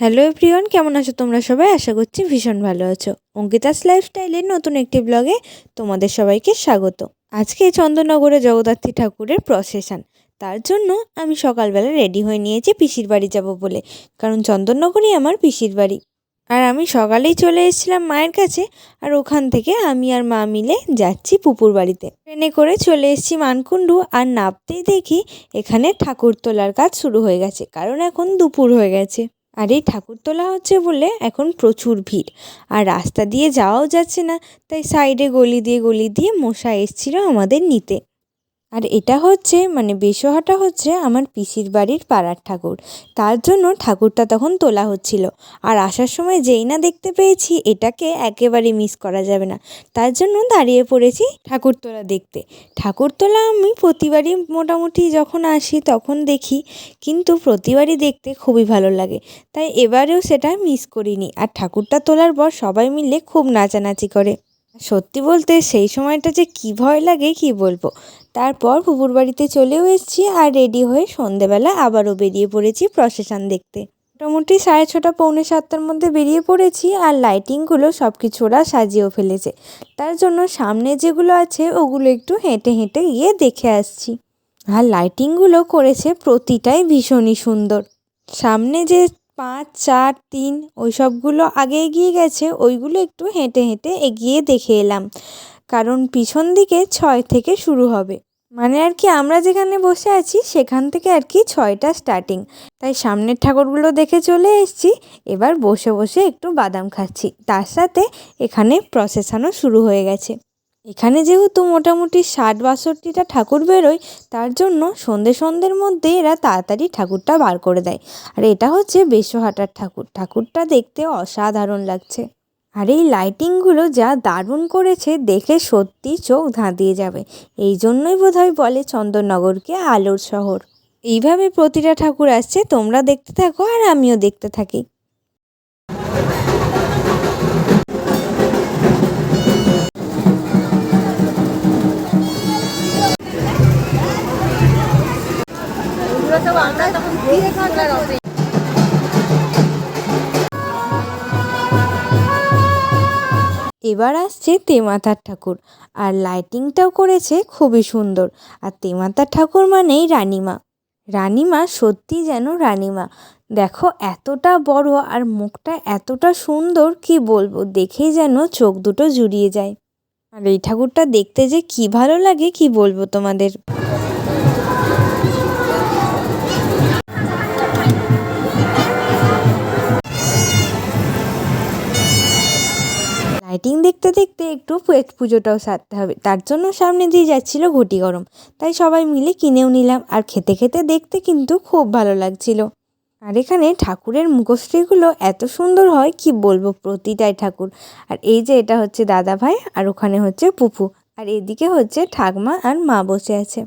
Hello everyone, কেমন আছো তোমরা সবাই? আশা করছি ভীষণ ভালো আছো। অঙ্কিতাস লাইফস্টাইলের নতুন একটি ব্লগে তোমাদের সবাইকে স্বাগত। আজকে চন্দননগরে জগদ্ধাত্রী ঠাকুরের প্রসেশন তার জন্য আমি সকালবেলা রেডি হয়ে নিয়েছি পিসির বাড়ি যাব বলে, কারণ চন্দননগরই আমার পিসির বাড়ি। আর আমি সকালেই চলে এসেছিলাম মায়ের কাছে, আর ওখান থেকে আমি আর মা মিলে যাচ্ছি পুপুর বাড়িতে। ট্রেনে করে চলে এসেছি মানকুণ্ডু, আর নামতেই দেখি এখানে ঠাকুর তোলার কাজ শুরু হয়ে গেছে, কারণ এখন দুপুর হয়ে গেছে। আর এই ঠাকুর তোলা হচ্ছে বলে এখন প্রচুর ভিড়। আর রাস্তা দিয়ে যাওয়াও যাচ্ছে না, তাই সাইডে গলি দিয়ে গলি দিয়ে মশা এসছিল আমাদের নিতে। আর এটা হচ্ছে মানে বেশহাটা হচ্ছে আমার পিসির বাড়ির পাড়ার ঠাকুর। তার জন্য ঠাকুরটা তখন তোলা হচ্ছিল। আর আসার সময় যেই না দেখতে পেয়েছি, এটাকে একেবারে মিস করা যাবে না। তার জন্য দাঁড়িয়ে পড়েছি ঠাকুর তোলা দেখতে। ঠাকুর তোলা আমি প্রতিবারই মোটামুটি যখন আসি তখন দেখি, কিন্তু প্রতিবারই দেখতে খুবই ভালো লাগে। তাই এবারেও সেটা মিস করিনি। আর ঠাকুরটা তোলার পর সবাই মিলে খুব নাচানাচি করে। সত্যি বলতে সেই সময়টা যে কী ভয় লাগে কি বলব? তারপর পুকুর বাড়িতে চলেও এসেছি আর রেডি হয়ে সন্ধেবেলা আবারও বেরিয়ে পড়েছি প্রসেশন দেখতে। মোটামুটি সাড়ে ছটা, পৌনে সাতটার মধ্যে বেরিয়ে পড়েছি আর লাইটিংগুলো সব কিছু ওরা সাজিয়েও ফেলেছে। তার জন্য সামনে যেগুলো আছে ওগুলো একটু হেঁটে হেঁটে গিয়ে দেখে আসছি। আর লাইটিংগুলো করেছে প্রতিটাই ভীষণই সুন্দর। সামনে যে পাঁচ, চার, তিন ওই সবগুলো আগে এগিয়ে গেছে, ওইগুলো একটু হেঁটে হেঁটে এগিয়ে দেখে এলাম। কারণ পিছন দিকে ছয় থেকে শুরু হবে। মানে আর কি আমরা যেখানে বসে আছি, সেখান থেকে আর কি ছয়টা স্টার্টিং তাই সামনের ঠাকুরগুলো দেখে চলে এসেছি, এবার বসে বসে একটু বাদাম খাচ্ছি। তার সাথে এখানে প্রসেশনও শুরু হয়ে গেছে। এখানে যেহেতু মোটামুটি ষাট বাষট্টিটা ঠাকুর বেরোয়, তার জন্য সন্ধে সন্ধ্যের মধ্যে এরা তাড়াতাড়ি ঠাকুরটা বার করে দেয়। আর এটা হচ্ছে বেশহাটার ঠাকুর। ঠাকুরটা দেখতে অসাধারণ লাগছে। আর এই লাইটিংগুলো যা দারুণ করেছে, দেখে সত্যি চোখ ধাঁধিয়ে যাবে। এই জন্যই বোধহয় বলে চন্দননগরকে আলোর শহর। এইভাবে প্রতিটা ঠাকুর আসছে, তোমরা দেখতে থাকো আর আমিও দেখতে থাকি। এবার আসছে তেমাতার ঠাকুর, আর লাইটিংটাও করেছে খুবই সুন্দর। আর তেমাতার ঠাকুর মানেই রানীমা। রানীমা সত্যি যেন রানীমা। দেখো, এতটা বড় আর মুখটা এতটা সুন্দর, কি বলব, দেখেই যেন চোখ দুটো জুড়িয়ে যায়। আর এই ঠাকুরটা দেখতে যে কি ভালো লাগে, কি বলব তোমাদের? লাইটিং দেখতে দেখতে একটু পেট পুজোটাও সারতে হবে। তার জন্য সামনে দিয়ে যাচ্ছিল ঘটি গরম। তাই সবাই মিলে কিনেও নিলাম। আর খেতে খেতে দেখতে কিন্তু খুব ভালো লাগছিল। আর এখানে ঠাকুরের মুখশ্রীগুলো এত সুন্দর হয়, কি বলব, প্রতিটাই ঠাকুর। আর এই যে এটা হচ্ছে দাদা ভাই আর ওখানে হচ্ছে পুপু আর এদিকে হচ্ছে ঠাকমা আর মা বসে আছে।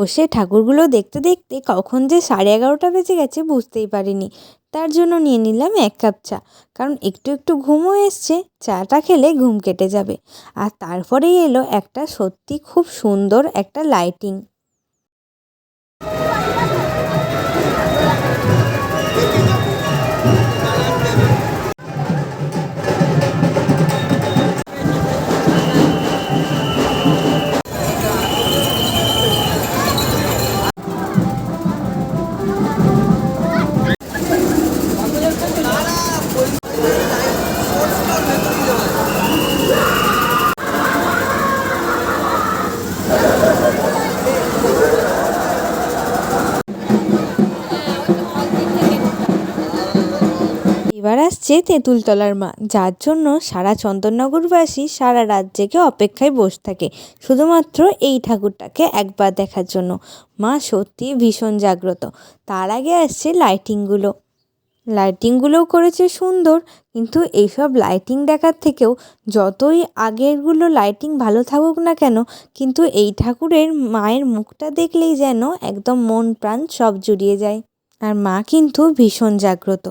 বসে ঠাকুরগুলো দেখতে দেখতে কখন যে সাড়ে এগারোটা বেজে গেছে বুঝতেই পারিনি। তার জন্য নিয়ে নিলাম এক কাপ চা, কারণ একটু একটু ঘুমও এসছে, চাটা খেলে ঘুম কেটে যাবে। আর তারপরেই এলো একটা সত্যি খুব সুন্দর একটা লাইটিং আসছে তেঁতুলতলার মা, যার জন্য সারা চন্দননগরবাসী সারা রাত অপেক্ষায় বসে থাকে, শুধুমাত্র এই ঠাকুরটাকে একবার দেখার জন্য। মা সত্যি ভীষণ জাগ্রত। তার আগে আসছে লাইটিংগুলো। লাইটিংগুলোও করেছে সুন্দর, কিন্তু এইসব লাইটিং দেখার থেকেও যতই আগেরগুলো লাইটিং ভালো থাকুক না কেন, কিন্তু এই ঠাকুরের মায়ের মুখটা দেখলেই যেন একদম মন প্রাণ সব জুড়িয়ে যায়। আর মা কিন্তু ভীষণ জাগ্রত।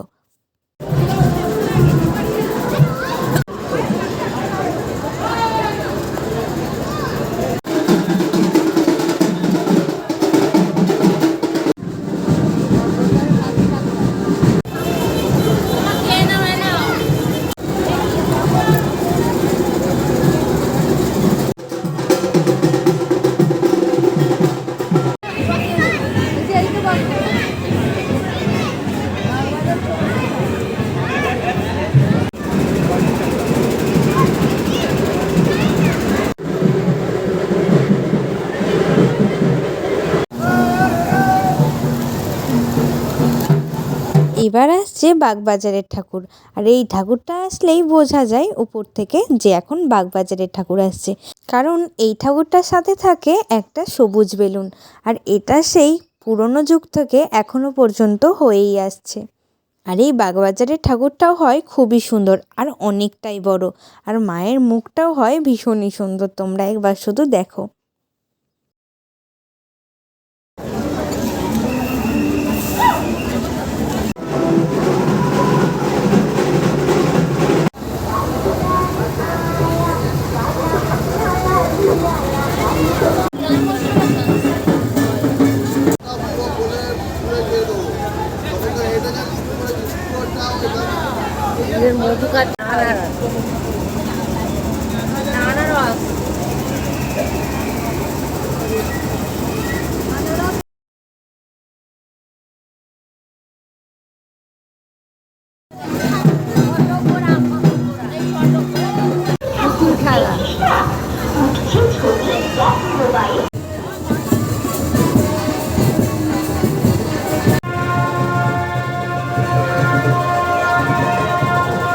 এবার আসছে বাগবাজারের ঠাকুর। আর এই ঠাকুরটা আসলেই বোঝা যায় উপর থেকে যে এখন বাগবাজারের ঠাকুর আসছে। কারণ এই ঠাকুরটার সাথে থাকে একটা সবুজ বেলুন। আর এটা সেই পুরনো যুগ থেকে এখনও পর্যন্ত হয়েই আসছে। আর এই বাগবাজারের ঠাকুরটাও হয় খুবই সুন্দর আর অনেকটাই বড়। আর মায়ের মুখটাও হয় ভীষণই সুন্দর। তোমরা একবার শুধু দেখো। মধুকার আনারস আনারস পুতুল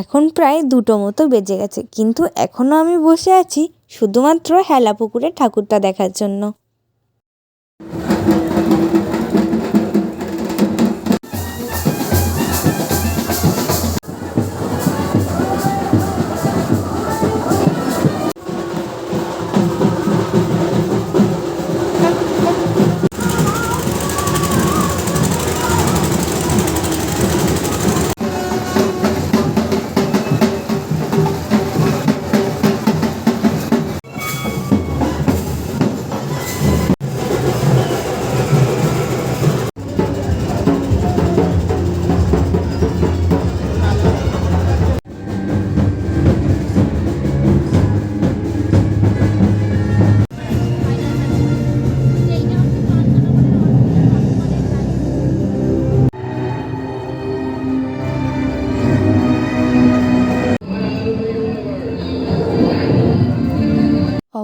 এখন প্রায় দুটো মতো বেজে গেছে। কিন্তু এখনও আমি বসে আছি শুধুমাত্র হেলা পুকুরে ঠাকুরটা দেখার জন্য।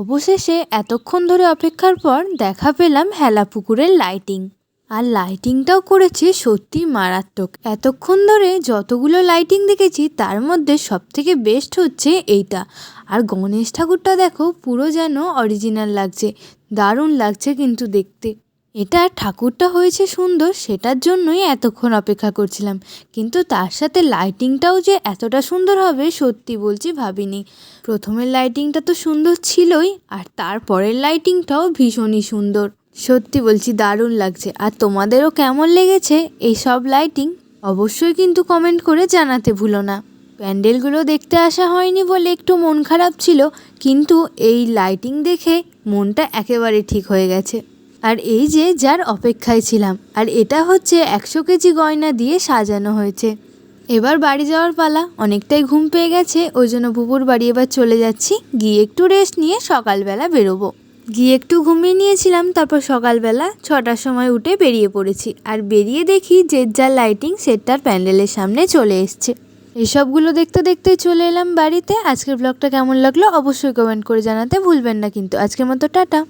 অবশেষে এতক্ষণ ধরে অপেক্ষার পর দেখা পেলাম হেলা পুকুরের লাইটিং আর লাইটিংটাও করেছে সত্যি মারাত্মক। এতক্ষণ ধরে যতগুলো লাইটিং দেখেছি, তার মধ্যে সবথেকে বেস্ট হচ্ছে এইটা। আর গণেশ ঠাকুরটা দেখো, পুরো যেন অরিজিনাল লাগছে। দারুণ লাগছে কিন্তু দেখতে। এটা ঠাকুরটা হয়েছে সুন্দর, সেটার জন্যই এতক্ষণ অপেক্ষা করছিলাম। কিন্তু তার সাথে লাইটিংটাও যে এতটা সুন্দর হবে, সত্যি বলছি ভাবিনি। প্রথমের লাইটিংটা তো সুন্দর ছিলই, আর তারপরের লাইটিংটাও ভীষণই সুন্দর। সত্যি বলছি, দারুণ লাগছে। আর তোমাদেরও কেমন লেগেছে এই সব লাইটিং অবশ্যই কিন্তু কমেন্ট করে জানাতে ভুলো না। প্যান্ডেলগুলো দেখতে আসা হয়নি বলে একটু মন খারাপ ছিল, কিন্তু এই লাইটিং দেখে মনটা একেবারে ঠিক হয়ে গেছে। আর এই যে যার অপেক্ষায় ছিলাম, আর এটা হচ্ছে একশো কেজি গয়না দিয়ে সাজানো হয়েছে। এবার বাড়ি যাওয়ার পালা, অনেকটাই ঘুম পেয়ে গেছে, ওই জন্য বুবুর বাড়ি এবার চলে যাচ্ছি, গিয়ে একটু রেস্ট নিয়ে সকালবেলা বেরোবো। গিয়ে একটু ঘুমিয়ে নিয়েছিলাম, তারপর সকালবেলা ছটার সময় উঠে বেরিয়ে পড়েছি, আর বেরিয়ে দেখি যে যার লাইটিং সেটটার প্যান্ডেলের সামনে চলে এসছে। এসবগুলো দেখতে দেখতে চলে এলাম বাড়িতে। আজকের ব্লগটা কেমন লাগল অবশ্যই কমেন্ট করে জানাতে ভুলবেন না কিন্তু। আজকের মতো টাটা।